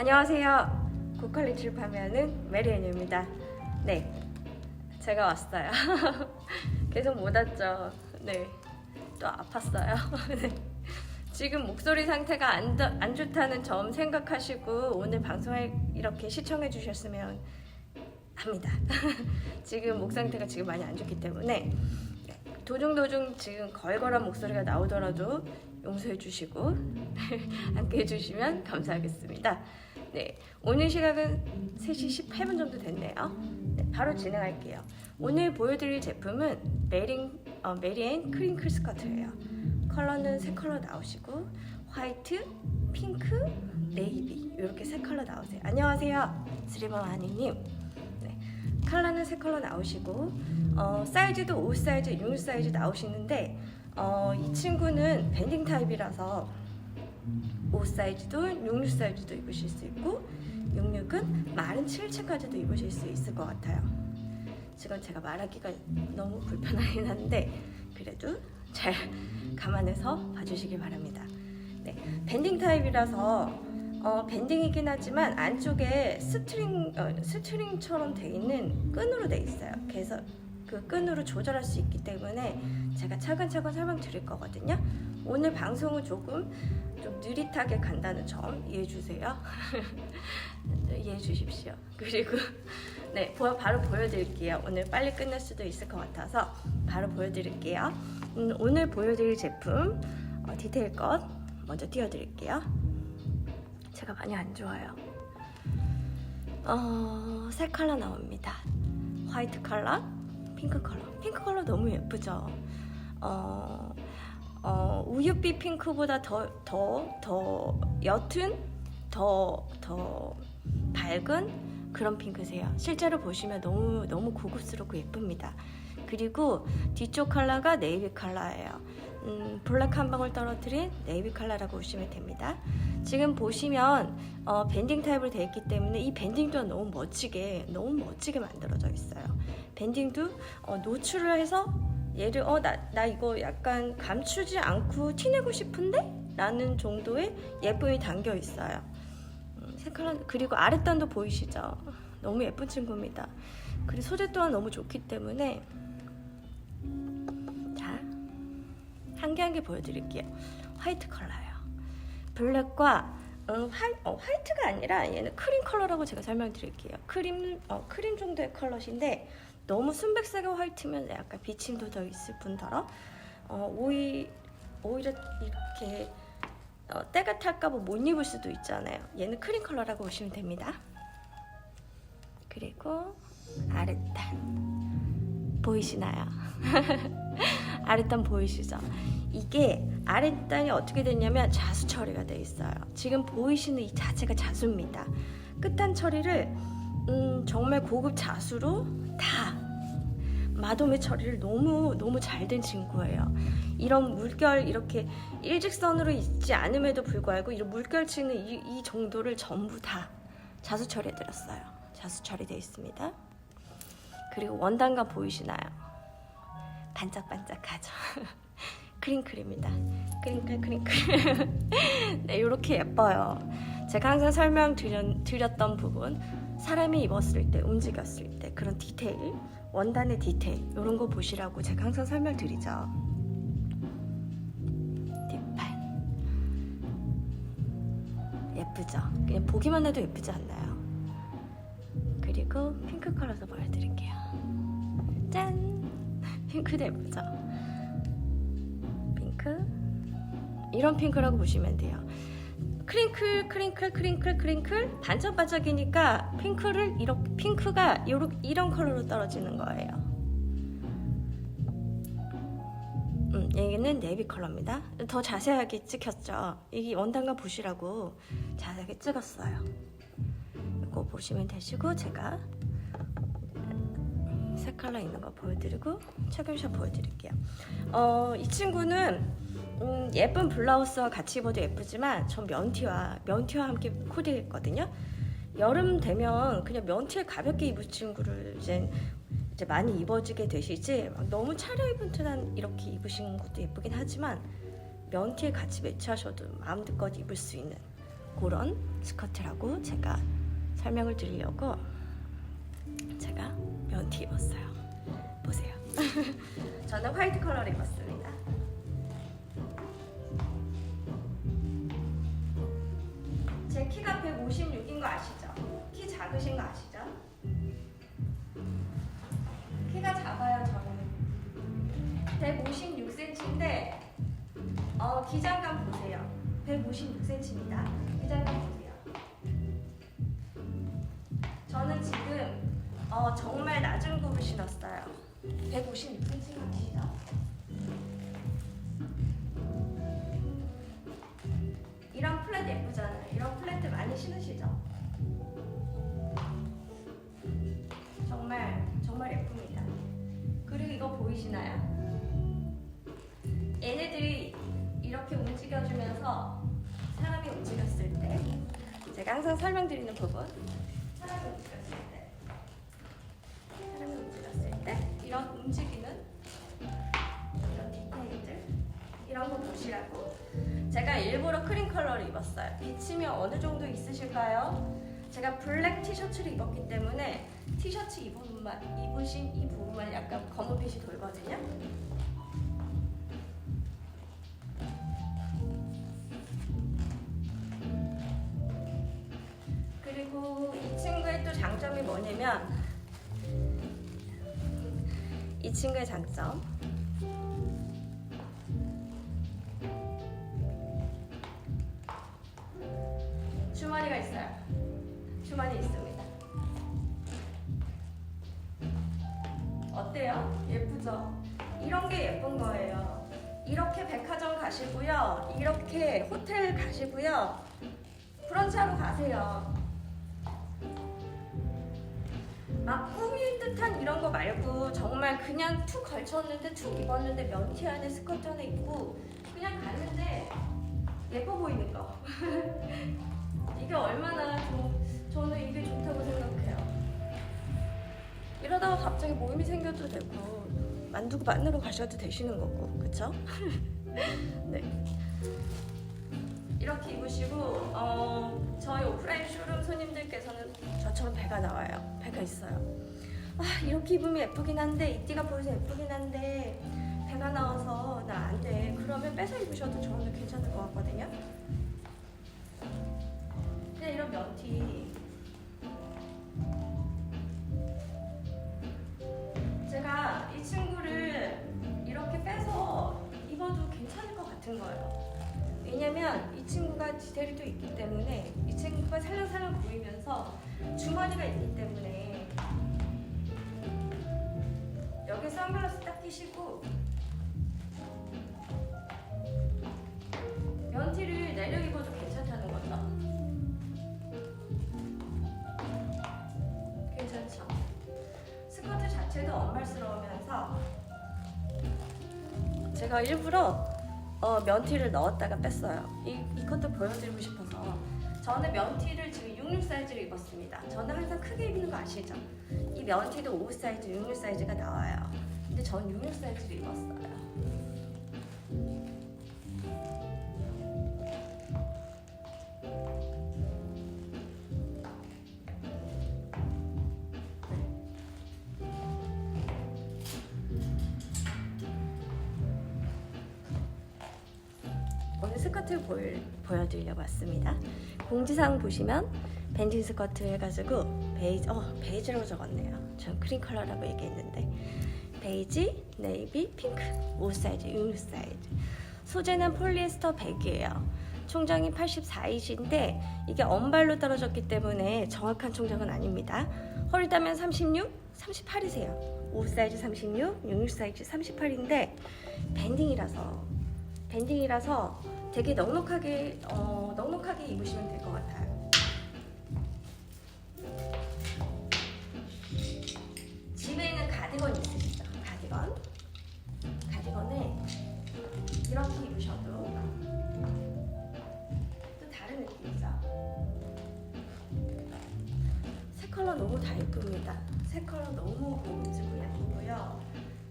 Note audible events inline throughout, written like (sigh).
안녕하세요. 고퀄리티를 판매하는 메리앤입니다. 네, 제가 왔어요. (laughs) 계속 못 왔죠. 네, 또 아팠어요. (laughs) 네. 지금 목소리 상태가 안, 더- 안 좋다는 점 생각하시고 오늘 방송을 이렇게 시청해 주셨으면 합니다. (laughs) 지금 목 상태가 지금 많이 안 좋기 때문에 네, 도중도중 지금 걸걸한 목소리가 나오더라도 용서해 주시고 함께 해 주시면 감사하겠습니다. 네, 오늘 시각은 3시 18분 정도 됐네요. 네, 바로 진행할게요. 오늘 보여드릴 제품은 메린, 어, 메리앤 크링클 스커트예요. 컬러는 세 컬러 나오시고 화이트, 핑크, 네이비 이렇게 세 컬러 나오세요. 안녕하세요, 스리머 하니님. 네, 컬러는 세 컬러 나오시고 어, 사이즈도 5 사이즈, 6 사이즈 나오시는데 어, 이 친구는 밴딩 타입이라서 5 사이즈도 66 사이즈도 입으실 수 있고 66은 마른 7층까지도 입으실 수 있을 것 같아요. 지금 제가 말하기가 너무 불편하긴 한데 그래도 잘 감안해서 봐주시기 바랍니다. 네, 밴딩 타입이라서 어, 밴딩이긴 하지만 안쪽에 스트링 어, 스트링처럼 돼 있는 끈으로 돼 있어요. 그래서 그 끈으로 조절할 수 있기 때문에 제가 차근차근 설명드릴 거거든요. 오늘 방송은 조금 좀 느릿하게 간다는 점 이해해 주세요. (laughs) 이해해 주십시오. 그리고 네, 보- 바로 보여드릴게요. 오늘 빨리 끝날 수도 있을 것 같아서 바로 보여드릴게요. 음, 오늘 보여드릴 제품 어, 디테일 것 먼저 띄워드릴게요. 제가 많이 안 좋아요. 어, 세 컬러 나옵니다. 화이트 컬러, 핑크 컬러. 핑크 컬러 너무 예쁘죠? 어, 어, 우유빛 핑크보다 더, 더, 더 옅은, 더, 더 밝은 그런 핑크세요. 실제로 보시면 너무, 너무 고급스럽고 예쁩니다. 그리고 뒤쪽 컬러가 네이비 컬러예요. 음, 블랙 한 방울 떨어뜨린 네이비 컬러라고 보시면 됩니다. 지금 보시면 어, 밴딩 타입으로 되어 있기 때문에 이 밴딩도 너무 멋지게 너무 멋지게 만들어져 있어요. 밴딩도 어, 노출을 해서 얘를 어 나 나 이거 약간 감추지 않고 티내고 싶은데 라는 정도의 예쁨이 담겨 있어요. 음, 색깔은 그리고 아랫단도 보이시죠? 너무 예쁜 친구입니다. 그리고 소재 또한 너무 좋기 때문에 자 한 개 한 개 보여드릴게요. 화이트 컬러예요. 블랙과 음, 화이, 어, 화이트가 아니라 얘는 크림 컬러라고 제가 설명드릴게요. 크림 어, 크림 정도의 컬러신데 너무 순백색의 화이트면 약간 비침도 더 있을 뿐더러 어, 오히, 오히려 이렇게 어, 때가 탈까봐 못 입을 수도 있잖아요. 얘는 크림 컬러라고 보시면 됩니다. 그리고 아랫단 보이시나요? (laughs) 아랫단 보이시죠? 이게 아랫단이 어떻게 됐냐면 자수 처리가 돼 있어요. 지금 보이시는 이 자체가 자수입니다. 끝단 처리를 음, 정말 고급 자수로 다 마도매 처리를 너무 너무 잘 된 친구예요. 이런 물결 이렇게 일직선으로 있지 않음에도 불구하고 이런 물결 치는 이, 이 정도를 전부 다 자수 처리해 드렸어요. 자수 처리되어 있습니다. 그리고 원단감 보이시나요? 반짝반짝하죠. (laughs) 크링클입니다. 크링클 크링클. (laughs) 네, 이렇게 예뻐요. 제가 항상 설명드렸던 부분 사람이 입었을 때 움직였을 때 그런 디테일 원단의 디테일 이런 거 보시라고 제가 항상 설명드리죠. 뒷판 예쁘죠? 그냥 보기만 해도 예쁘지 않나요? 그리고 핑크 컬러도 보여드릴게요. 짠! (laughs) 핑크도 예쁘죠? 핑크 이런 핑크라고 보시면 돼요. 크링클 크링클 크링클 크링클 반짝반짝이니까 핑크를 이렇게 핑크가 요렇 이런 컬러로 떨어지는 거예요. 음, 얘는 네이비 컬러입니다. 더 자세하게 찍혔죠. 이게 원단감 보시라고 자세하게 찍었어요. 이거 보시면 되시고 제가 색 컬러 있는 거 보여드리고 착용샷 보여드릴게요. 어, 이 친구는 음, 예쁜 블라우스와 같이 입어도 예쁘지만 전 면티와 면티와 함께 코디했거든요. 여름 되면 그냥 면티에 가볍게 입을 친구를 이제 이제 많이 입어지게 되시지 막 너무 차려입은 듯한 이렇게 입으신 것도 예쁘긴 하지만 면티에 같이 매치하셔도 마음껏 입을 수 있는 그런 스커트라고 제가 설명을 드리려고 제가 면티 입었어요. 보세요. (laughs) 저는 화이트 컬러를 입었습니 제 키가 156인 거 아시죠? 키 작으신 거 아시죠? 키가 작아요, 저는. 156cm인데, 어, 기장감 보세요. 156cm입니다. 기장감 보세요. 저는 지금 어, 정말 낮은 굽을 신었어요. 156cm 아시 보이시나요? 얘네들이 이렇게 움직여주면서 사람이 움직였을 때 제가 항상 설명드리는 부분 사람이 움직였을 때 사람이 움직였을 때 이런 움직이는 이런 디테일들 이런 거 보시라고 제가 일부러 크림 컬러를 입었어요. 비침이 어느 정도 있으실까요? 제가 블랙 티셔츠를 입었기 때문에 티셔츠 입은 부분만, 입으신 이 부분만 약간 검은빛이 돌거든요. 그리고 이 친구의 또 장점이 뭐냐면 이 친구의 장점 주머니가 있어요. 주머니 있습니다. 어때요? 예쁘죠? 이런 게 예쁜 거예요. 이렇게 백화점 가시고요. 이렇게 호텔 가시고요. 브런치하러 가세요. 막 꾸민 듯한 이런 거 말고 정말 그냥 툭 걸쳤는데 툭 입었는데 면티 안에 스커트 안에 입고 그냥 갔는데 예뻐 보이는 거. (laughs) 이게 얼마나 좀 저는 이게 좋다고 생각해요. 이러다가 갑자기 모임이 생겨도 되고 만두고 만나러 가셔도 되시는 거고, 그쵸? (laughs) 네. 이렇게 입으시고 어, 저희 오프라인 쇼룸 손님들께서는 저처럼 배가 나와요. 배가 있어요. 아 이렇게 입으면 예쁘긴 한데 이 띠가 보여서 예쁘긴 한데 배가 나와서 나 안 돼. 그러면 뺏어 입으셔도 저는 괜찮을 것 같거든요. 그냥 이런 면티 같은 거예요. 왜냐면 이 친구가 디테일도 있기 때문에 이 친구가 살랑살랑 보이면서 주머니가 있기 때문에 여기 선글라스 딱 끼시고 면티를 내려 입어도 괜찮다는 거죠. 괜찮죠? 스커트 자체도 언말스러우면서 제가 일부러 어, 면티를 넣었다가 뺐어요. 이, 이 것도 보여드리고 싶어서 저는 면티를 지금 66 사이즈를 입었습니다. 저는 항상 크게 입는 거 아시죠? 이 면티도 5 사이즈, 66 사이즈가 나와요. 근데 전 66 사이즈를 입었어요. 왔습니다. 공지사항 보시면 밴딩 스커트 해가지고 베이지, 어 베이지라고 적었네요. 전 크림 컬러라고 얘기했는데 베이지, 네이비, 핑크 5 사이즈, 6 사이즈. 소재는 폴리에스터 100이에요. 총장이 84인치인데 이게 언발로 떨어졌기 때문에 정확한 총장은 아닙니다. 허리 따면 36, 38이세요. 5 사이즈 36, 66 사이즈 38인데 밴딩이라서 밴딩이라서 되게 넉넉하게 어, 넉넉하게 입으시면 될 것 같아요. 집에 있는 가디건 있으시죠? 가디건. 가디건을 이렇게 입으셔도 또 다른 느낌이죠. 새 컬러 너무 다 예쁩니다. 새 컬러 너무 고급지고 예쁘고요.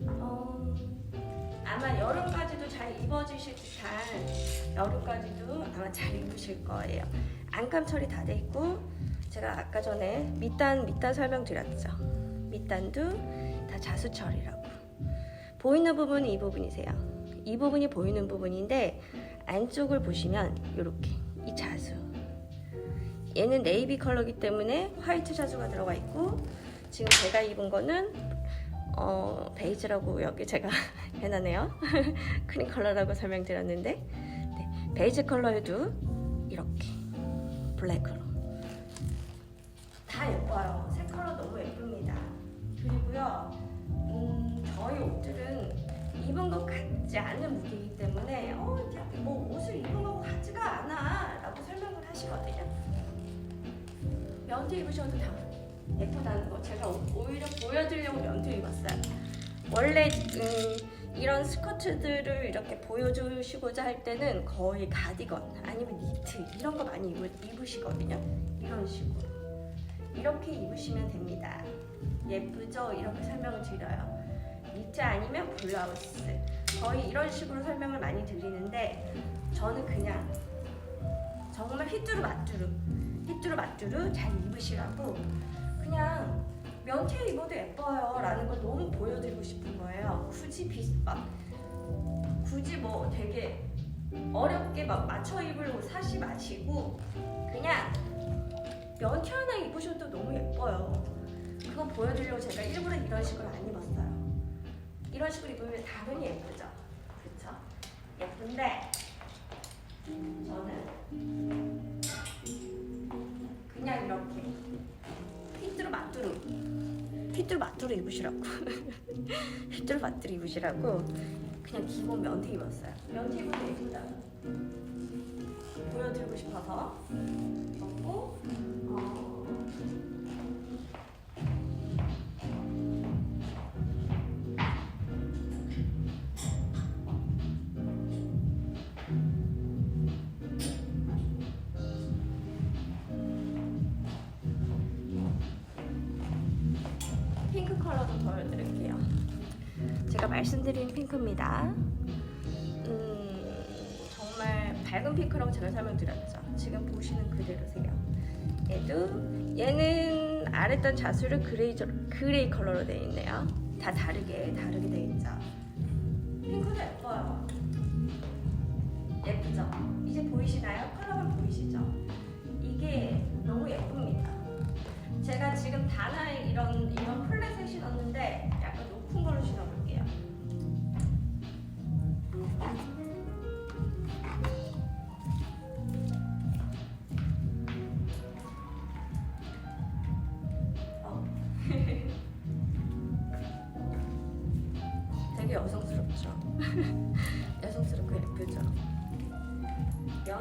어, 아마 여름까지도 잘 입어지실 듯한 여름까지도 아마 잘 입으실 거예요. 안감 처리 다 돼 있고 제가 아까 전에 밑단 밑단 설명드렸죠. 밑단도 다 자수 처리라고. 보이는 부분이 이 부분이세요. 이 부분이 보이는 부분인데 안쪽을 보시면 이렇게 이 자수. 얘는 네이비 컬러기 때문에 화이트 자수가 들어가 있고 지금 제가 입은 거는 어, 베이지라고 여기 제가 (laughs) 해놨네요. (laughs) 크림 컬러라고 설명드렸는데 네, 베이지 컬러에도 이렇게 블랙으로 다 예뻐요. 색 컬러 너무 예쁩니다. 그리고요, 음, 저희 옷들은 입은 것 같지 않은 무게이기 때문에 어, 야, 뭐 옷을 입은 것 같지가 않아 라고 설명을 하시거든요. 면티 입으셔도 다 예쁘다는 거 제가 오- 오히려 보여드리려고 면티 입었어요. 원래 음, 이런 스커트들을 이렇게 보여주시고자 할 때는 거의 가디건 아니면 니트 이런 거 많이 입으, 입으 시거든요. 이런 식으로 이렇게 입으시면 됩니다. 예쁘죠? 이렇게 설명을 드려요. 니트 아니면 블라우스 거의 이런 식으로 설명을 많이 드리는데 저는 그냥 정말 휘뚜루 마뚜루 휘뚜루 마뚜루 잘 입으시라고 그냥 면티에 입어도 예뻐요 라는 걸 너무 보여드리고 싶은 거예요. 굳이 비 막 굳이 뭐 되게 어렵게 막 맞춰 입을 옷 사시 마시고 그냥 면티 하나 입으셔도 너무 예뻐요. 그건 보여드리려고 제가 일부러 이런 식으로 안 입었어요. 이런 식으로 입으면 당연히 예쁘죠. 그쵸? 예쁜데 저는 그냥 이렇게 휘뚜루 마뚜루. 휘뚜루 마뚜루 입으시라고. (laughs) 휘뚜루 마뚜루 입으시라고 그냥 기본 면티 입었어요. 면티 입어도 예쁘다. 보여드리고 싶어서. 입었고 어, 말씀드린 핑크입니다. 음, 정말 밝은 핑크라고 제가 설명드렸죠. 지금 보시는 그대로세요. 얘도 얘는 아랫단 자수를 그레이 그레이 컬러로 되어 있네요. 다 다르게 다르게 되어 있죠. 핑크도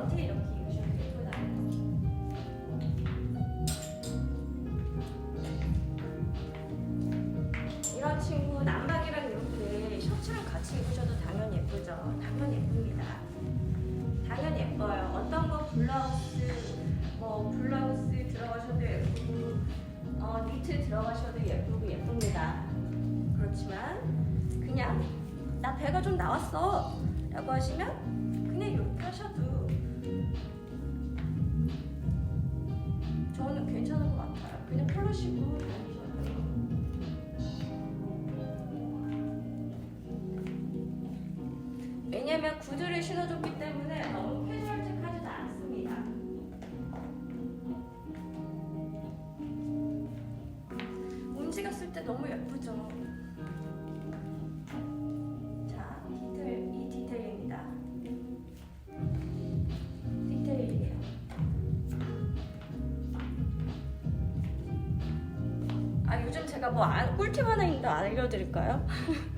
면티 이렇게 입으셔도 예쁘다. 이런 친구 남박이랑 이렇게 셔츠랑 같이 입으셔도 당연히 예쁘죠. 당연히 예쁩니다. 당연히 예뻐요. 어떤 거 블라우스, 뭐 블라우스 들어가셔도 예쁘고, 어, 니트 들어가셔도 예쁘고 예쁩니다. 그렇지만 그냥 나 배가 좀 나왔어 라고 하시면 그냥 이렇게 하셔도 구두를 신어줬기 때문에 너무 캐주얼틱하지도 않습니다. 움직였을 때 너무 예쁘죠. 자, 디테일, 이 디테일입니다. 디테일이에요. 아, 요즘 제가 뭐 안- 꿀팁 하나 있는데 알려드릴까요? (laughs)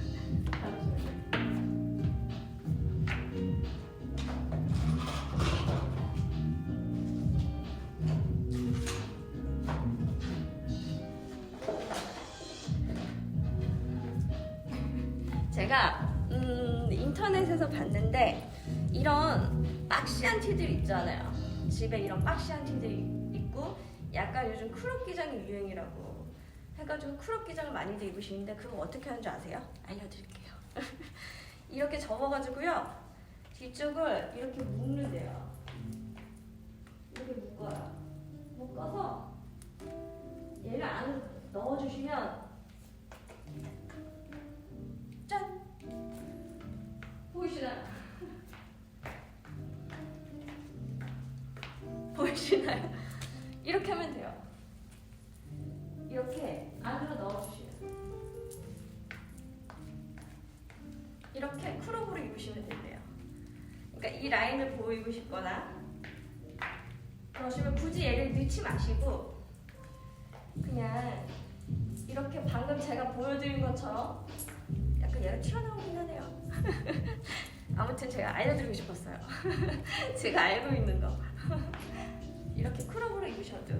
봤는데 이런 박시한 티들 있잖아요. 집에 이런 박시한 티들이 있고 약간 요즘 크롭 기장이 유행이라고 해가지고 크롭 기장을 많이들 입으시는데 그거 어떻게 하는 줄 아세요? 알려드릴게요. (laughs) 이렇게 접어가지고요 뒤쪽을 이렇게 묶는데요. 이렇게 묶어요. 묶어서 얘를 안으로 넣어주시면 보이시나요? (laughs) 이렇게 하면 돼요. 이렇게 안으로 넣어주시면 이렇게 크롭으로 입으시면 된대요. 그러니까 이 라인을 보이고 싶거나 그러시면 굳이 얘를 넣지 마시고 그냥 이렇게 방금 제가 보여드린 것처럼 약간 얘가 튀어나오긴 하네요. (laughs) 아무튼 제가 알려드리고 싶었어요. (laughs) 제가 알고 있는 입으셔도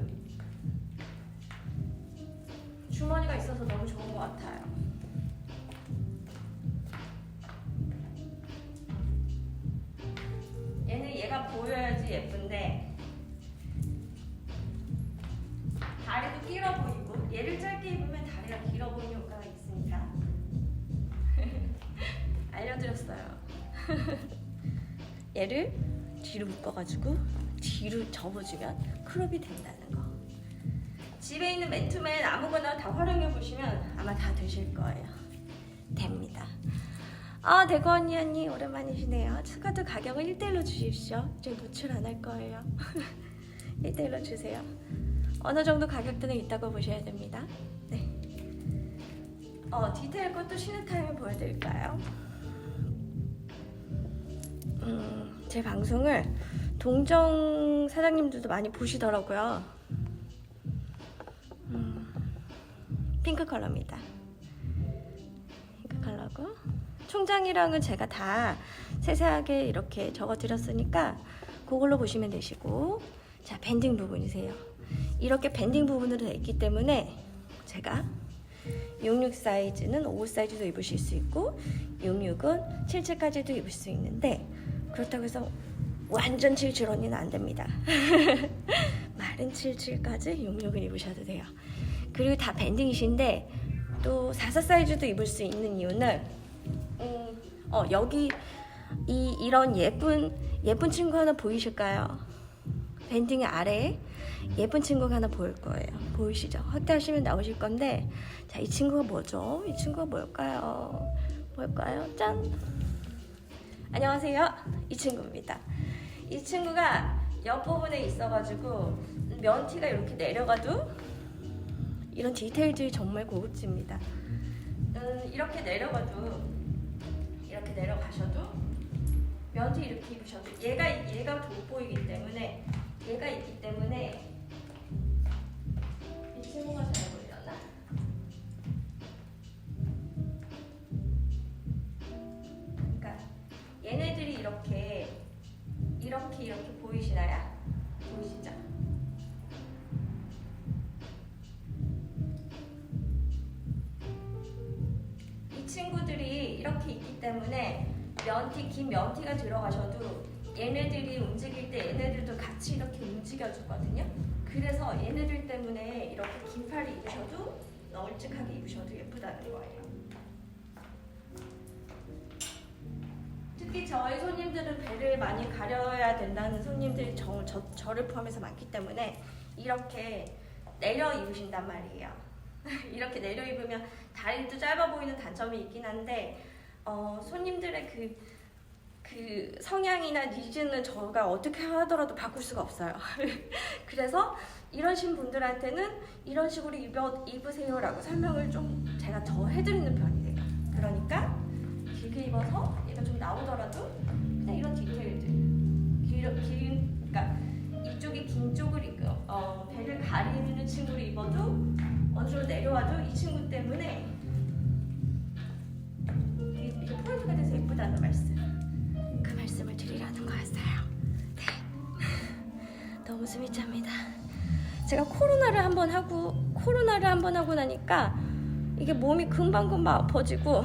주머니가 있어서 너무 좋은 것 같아요. 얘는 얘가 보여야지 예쁜데 다리도 길어 보이고 얘를 짧게 입으면 다리가 길어 보이는 효과가 있으니까 (laughs) 알려드렸어요. (laughs) 얘를 뒤로 묶어가지고 뒤로 접어주면 크롭이 된다는 거. 집에 있는 맨투맨 아무거나 다 활용해 보시면 아마 다 되실 거예요. 됩니다. 아, 대구 언니 언니 오랜만이시네요. 스커트 가격은 1대1로 주십시오. 저희 노출 안 할 거예요. (laughs) 1대1로 주세요. 어느 정도 가격대는 있다고 보셔야 됩니다. 네. 어, 디테일 것도 쉬는 타임에 보여드릴까요? 음, 제 방송을 동정 사장님들도 많이 보시더라고요. 음, 핑크 컬러입니다. 핑크 컬러고 총장이랑은 제가 다 세세하게 이렇게 적어드렸으니까 그걸로 보시면 되시고 자 밴딩 부분이세요. 이렇게 밴딩 부분으로 되어 있기 때문에 제가 66 사이즈는 55 사이즈도 입으실 수 있고 66은 77까지도 입을 수 있는데 그렇다고 해서 완전 77 언니는 안 됩니다. 마른 77까지 66을 입으셔도 돼요. 그리고 다 밴딩이신데 또 44 사이즈도 입을 수 있는 이유는 음, 어, 여기 이 이런 예쁜 예쁜 친구 하나 보이실까요? 밴딩의 아래에 예쁜 친구가 하나 보일 거예요. 보이시죠? 확대하시면 나오실 건데 자, 이 친구가 뭐죠? 이 친구가 뭘까요? 뭘까요? 짠! 안녕하세요. 이 친구입니다. 이 친구가 옆부분에 있어가지고 면티가 이렇게 내려가도 이런 디테일들이 정말 고급집니다. 음, 이렇게 내려가도 이렇게 내려가셔도 면티 이렇게 입으셔도 얘가 얘가 돋보이기 때문에 얘가 있기 때문에 이 친구가 잘 이렇게 이렇게 보이시나요? 보이시죠? 이 친구들이 이렇게 있기 때문에 면티 긴 면티가 들어가셔도 얘네들이 움직일 때 얘네들도 같이 이렇게 움직여주거든요. 그래서 얘네들 때문에 이렇게 긴 팔을 입으셔도 널찍하게 입으셔도 예쁘다는 거예요. 저희 손님들은 배를 많이 가려야 된다는 손님들이 저, 저, 저를 포함해서 많기 때문에 이렇게 내려 입으신단 말이에요. (laughs) 이렇게 내려 입으면 다리도 짧아 보이는 단점이 있긴 한데 어, 손님들의 그, 그 성향이나 니즈는 저가 어떻게 하더라도 바꿀 수가 없어요. (laughs) 그래서 이러신 분들한테는 이런 식으로 입어, 입으세요라고 설명을 좀 제가 더 해드리는 편이에요. 그러니까 길게 입어서 나오더라도 그냥 이런 디테일들. 길, 길, 그러니까 이쪽이 긴 쪽을 입고 어, 배를 가리는 친구를 입어도 어느 정도 내려와도 이 친구 때문에 이게 포인트가 돼서 예쁘다는 말씀. 그 말씀을 드리려는 거였어요. 네. (laughs) 너무 숨이 찹니다. 제가 코로나를 한번 하고 코로나를 한번 하고 나니까 이게 몸이 금방금방 아파지고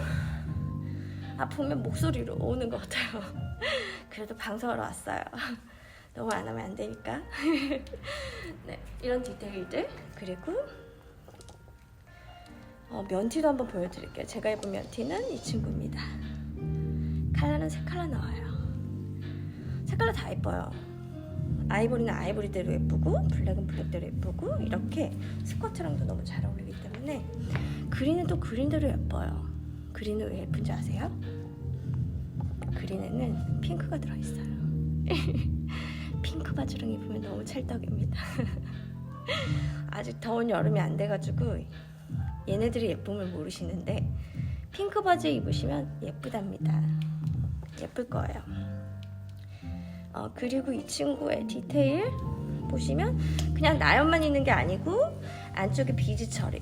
아프면 목소리로 오는 것 같아요 (laughs) 그래도 방송하러 왔어요 (laughs) 너무 안 하면 안 되니까 (laughs) 네 이런 디테일들 그리고 어, 면티도 한번 보여드릴게요. 제가 입은 면티는 이 친구입니다. 컬러는 세 컬러 나와요. 세 컬러 다 예뻐요. 아이보리는 아이보리대로 예쁘고 블랙은 블랙대로 예쁘고 이렇게 스커트랑도 너무 잘 어울리기 때문에 그린은 또 그린대로 예뻐요. 그린은 왜 예쁜지 아세요? 그린에는 핑크가 들어있어요. (laughs) 핑크 바지랑 입으면 너무 찰떡입니다. (laughs) 아직 더운 여름이 안 돼가지고 얘네들이 예쁨을 모르시는데 핑크 바지 입으시면 예쁘답니다. 예쁠 거예요. 어, 그리고 이 친구의 디테일 보시면 그냥 나연만 있는 게 아니고 안쪽에 비즈 처리.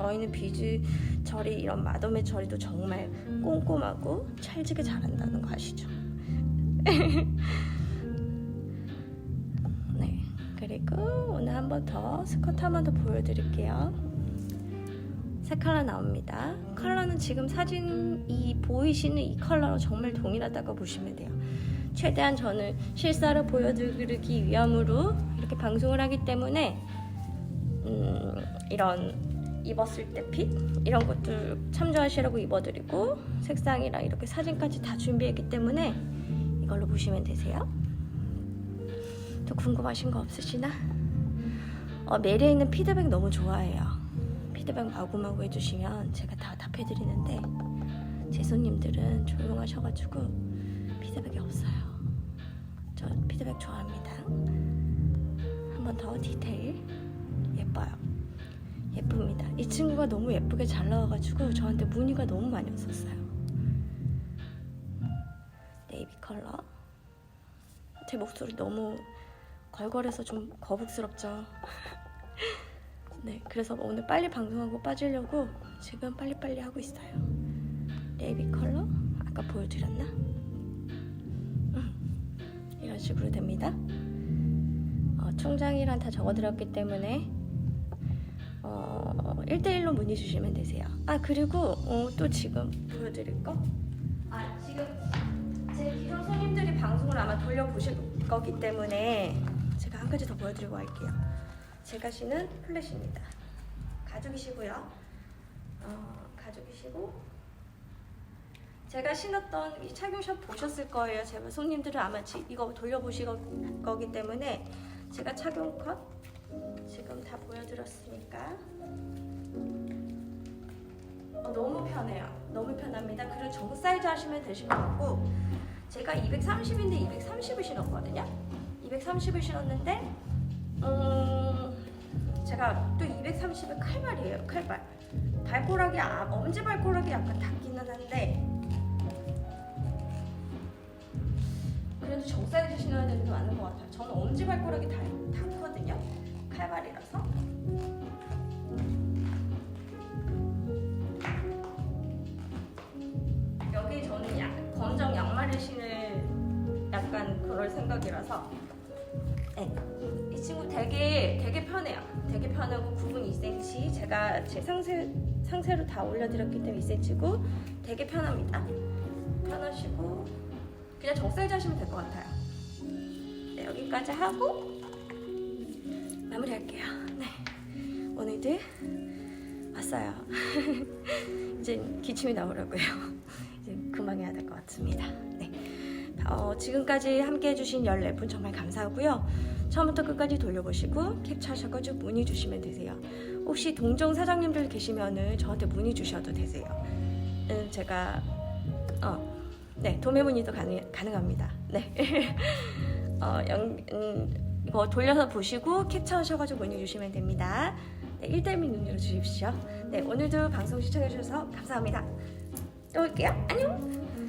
저희는 비즈 처리 이런 마덤의 처리도 정말 꼼꼼하고 찰지게 잘한다는 거 아시죠? (laughs) 네. 그리고 오늘 한 번 더 스커트 한 번 더 보여드릴게요. 세 컬러 나옵니다. 컬러는 지금 사진 이 보이시는 이 컬러로 정말 동일하다고 보시면 돼요. 최대한 저는 실사를 보여드리기 위함으로 이렇게 방송을 하기 때문에 음, 이런 입었을 때 핏 이런 것들 참조하시라고 입어드리고 색상이랑 이렇게 사진까지 다 준비했기 때문에 이걸로 보시면 되세요. 또 궁금하신 거 없으시나? 어, 메리에 있는 피드백 너무 좋아해요. 피드백 마구마구 해주시면 제가 다 답해드리는데 제 손님들은 조용하셔가지고 피드백이 없어요. 저 피드백 좋아합니다. 한 번 더 디테일. 예쁩니다. 이 친구가 너무 예쁘게 잘 나와가지고 저한테 문의가 너무 많이 왔었어요. 네이비 컬러. 제 목소리 너무 걸걸해서 좀 거북스럽죠. (laughs) 네, 그래서 오늘 빨리 방송하고 빠지려고 지금 빨리빨리 하고 있어요. 네이비 컬러 아까 보여드렸나? 음, 이런 식으로 됩니다. 어, 총장이랑 다 적어드렸기 때문에 어, 1대1로 문의 주시면 되세요. 아 그리고 어, 또 지금 보여드릴 거? 아 지금 제 기존 손님들이 방송을 아마 돌려보실 거기 때문에 제가 한 가지 더 보여드리고 할게요. 제가 신은 플랫입니다. 가죽이시고요. 어, 가죽이시고 제가 신었던 이 착용샷 보셨을 거예요. 제가 손님들은 아마 지- 이거 돌려보실 거- 거기 때문에 제가 착용 컷 지금 다 보여드렸으니까 어, 너무 편해요. 너무 편합니다. 그리고 정 사이즈 하시면 되실 것 같고 제가 230인데 230을 신었거든요. 230을 신었는데 음, 제가 또 230은 칼발이에요. 칼발. 발꼬락이 아, 엄지 발꼬락이 약간 닿기는 한데 그래도 정 사이즈 신어야 되는 게 맞는 것 같아요. 저는 엄지 발꼬락이 닿, 닿거든요. 칼발이라서. 여기 저는 약, 검정 양말을 신을 약간 그럴 생각이라서 네. 이 친구 되게 되게 편해요. 되게 편하고 굽은 2cm 제가 제 상세 상세로 다 올려드렸기 때문에 2cm고 되게 편합니다. 편하시고 그냥 정사이즈 하시면 될 것 같아요. 네, 여기까지 하고 마무리할게요. 네, 오늘도 왔어요. (laughs) 이제 기침이 나오려고요. (laughs) 이제 그만 해야 될 것 같습니다. 네. 어, 지금까지 함께 해주신 14분 정말 감사하고요. 처음부터 끝까지 돌려보시고 캡처하셔가지고 문의 주시면 되세요. 혹시 동종 사장님들 계시면은 저한테 문의 주셔도 되세요. 음, 제가 어, 네 도매 문의도 가능, 가능합니다. 네. (laughs) 어, 영, 음, 이거 돌려서 보시고 캡처하셔가지고 문의 주시면 됩니다. 네, 1대1 문의로 주십시오. 네, 오늘도 방송 시청해주셔서 감사합니다. 또 올게요. 안녕!